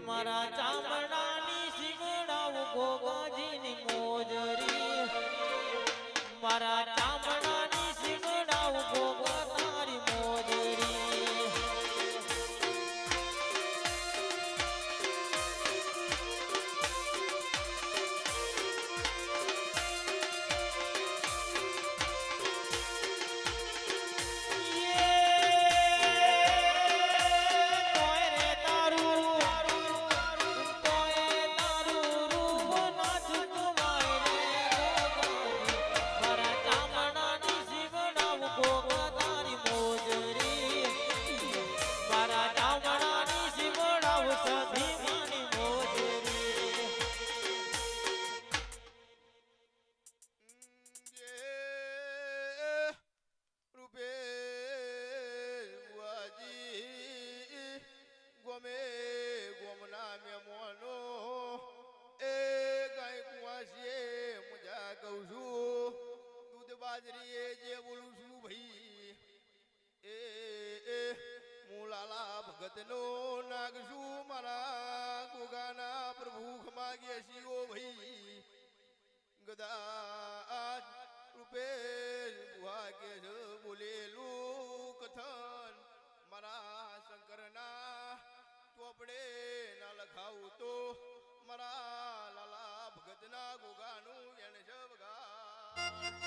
મારા ચામડાની શિંગડાવ ગોગાજીની મોજરી. મારા ચામડાની ગોમના મેમોનો એ ગાય કુવાસીએ મજા કહું છું, દૂધ બાજરી એ જે બોલું છું ભાઈ, એ એ, હું લાલા ભગતનો નાગશું મારા ગોગાના પ્રભુ ખમાગે શિવો ભાઈ ગદાજ ના તો મારા લાલા ભગતના ગોગાનું એને શબ વગા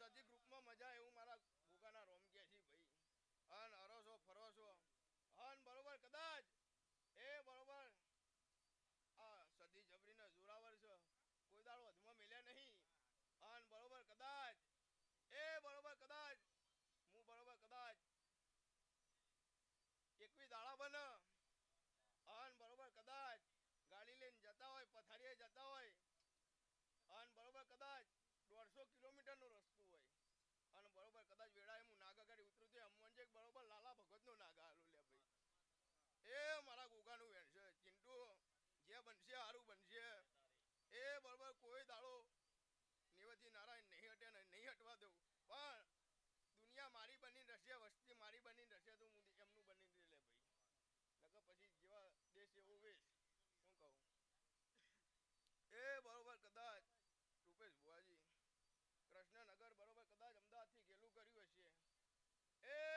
આ હજી ગ્રુપમાં મજા એવું મારા ભૂગાના રોમ કે છે ભાઈ. અન હરોસો ફરોસો. અન બરોબર, કદાચ એ બરોબર આ સદી જબરીને જોરાવર છે. કોઈ દાડો અધમાં મેલ્યા નહીં. અન બરોબર, કદાચ એ બરોબર, કદાચ હું બરોબર, કદાચ એકવી દાડા બન. અન બરોબર, કદાચ ગાડી લઈને જતા હોય, પથારીએ જતા હોય અન બરોબર કદાચ દોઢસો કિલોમીટર નો રસ્તો હોય. અને બરોબર, કદાચ વેળાએ હું નાગા ઉતરું છું એમ છે બરોબર લાલા ભગત નો નાગા હાલું લે ભાઈ. એ મારા ગોગાનું વેણ છે ચિંટુ, જે બનશે સારું બનશે. એ બરોબર કોઈ દાડો નિવતી નારાયણ નહીં હટે નહીં હટવા દઉં. પણ દુનિયા મારી બની રહેશે વસ્તી મારી બની રહેશે તો હું એમનું બની લે ભાઈ નકર પછી જેવા દેશ એવો વેશ શું કહું એ બરોબર કદાચ રૂપેશ ભુવાજી કૃષ્ણનગર બરોબર કદાચ અમદાવાદથી ગેલું કર્યું હશે એ